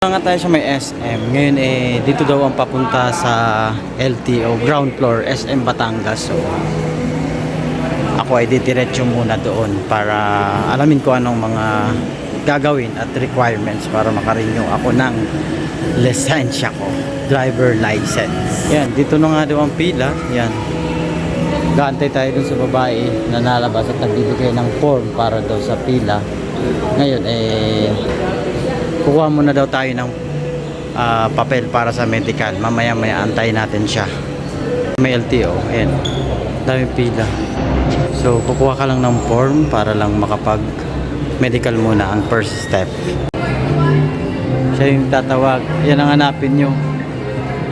nga tayo sa may SM. Ngayon eh, dito daw ang papunta sa LTO, ground floor, SM Batangas. So, ako ay ditiretso muna doon para alamin ko anong mga gagawin at requirements para makarenew ako ng lisensya ko. Driver license. Yan, dito na nga daw ang pila. Yan. Gaantay tayo dun sa babae na nalabas at nagbibigay ng form para daw sa pila. Ngayon eh, kukuha muna daw tayo ng ah, papel para sa medical. Mamaya maya antayin natin siya. May LTO. Ayan. Daming pila. So, kukuha ka lang ng form para lang makapag medical muna ang first step. Siya yung tatawag. Yan ang hanapin nyo.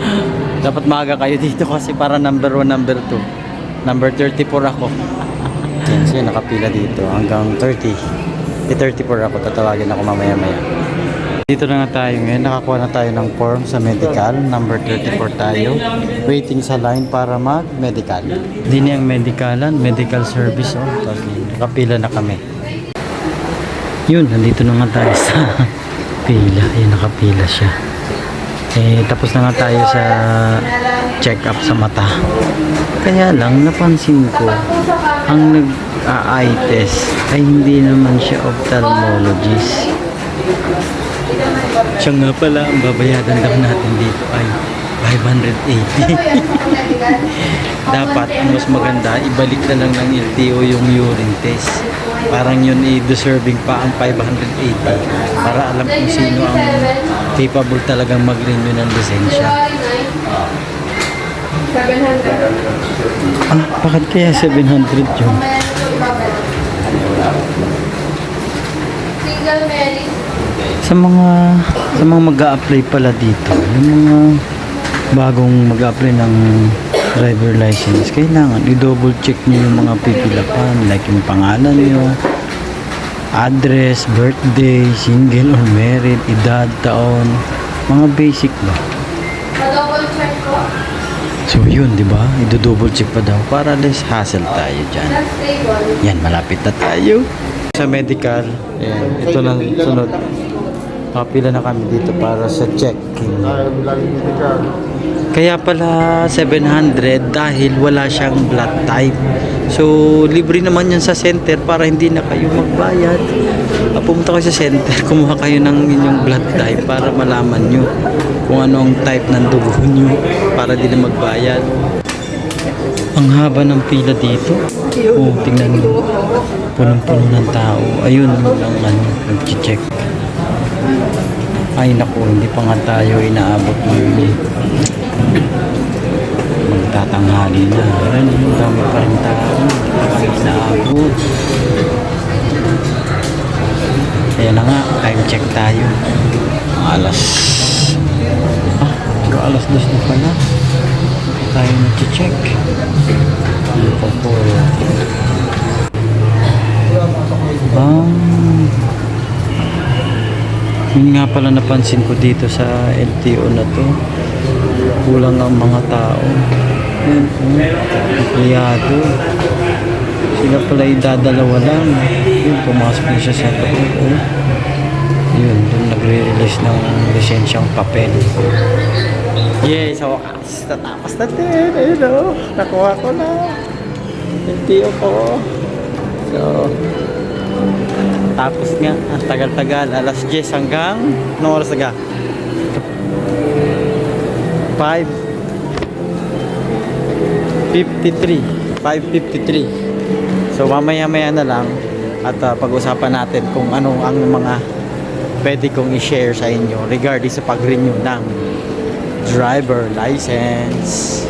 Dapat maaga kayo dito kasi para number 1, number 2. Number 34 ako. Yan siya, nakapila dito hanggang 30. Eh, 34 ako, tatawagin ako mamaya maya. Dito na nga tayo ngayon, nakakuha na tayo ng form sa medical, number 34 tayo. Waiting sa line para mag-medical. Di niyang medicalan, medical service oh. Tapos nakapila na kami. Yun, nandito na nga tayo sa pila. Ayun, nakapila siya. Eh, tapos na nga tayo sa check-up sa mata. Kaya lang, napansin ko, ang nag-eye test ay hindi naman siya ophthalmologist. Siya nga pala, ang babayadan daw natin dito ay 580. Dapat, mas maganda, ibalik na lang ng LTO yung urine test. Parang yun i-deserving pa ang 580 para alam kung sino ang capable talagang mag-renew ng lisensya. 700. Ah, bakit kaya 700 yun? Single Mary. Sa mga sa mga mag-a-apply pala dito, yung mga bagong mag-a-apply ng driver license, kailangan i-double check niyo yung mga pipilapan like yung pangalan niyo, address, birthday, single or married, edad, taon, mga basic ba? Pa-double check ko. So yun, di ba? I-double check pa daw para less hassle tayo dyan. Yan, malapit na tayo. Sa medical, yan, ito na sunod. Kapila na kami dito para sa checking. Kaya pala 700 dahil wala siyang blood type. So, libre naman yan sa center para hindi na kayo magbayad. Ah, Pumunta kayo sa center, kumuha kayo ng inyong blood type para malaman nyo kung anong type ng dugo nyo para di na magbayad. Ang haba ng pila dito. Oh, tingnan mo. Punong-puno ng tao. Ayun, ang ano, nag-check. Ay naku, hindi pa nga tayo inaabot ng magtatanghali na. Ayun, ang dami pa rin tao. Hindi pa inaabot. Kaya na nga, time check tayo. Alas... Ah, pero alas dos na pala. Tayo nag-check. Ano pa po? Ah. Yun nga pala napansin ko dito sa LTO na to. Kulang ang mga tao. Yan, oh, empleyado. Sila pala yung dadalawa lang. Yun, pumasok na siya sa loob. Oh. Yun, doon nagre-release ng lisensyang papel. Yay, sa wakas. Natapos natin. Ayun o. Nakuha ko na. LTO ko. So, tapos nga, ang tagal-tagal. Alas 10 hanggang, anong oras na 5 53 5.53 So mamaya-maya na lang at ah, pag-usapan natin kung ano ang mga pwede kong i-share sa inyo regarding sa pag-renew ng driver license.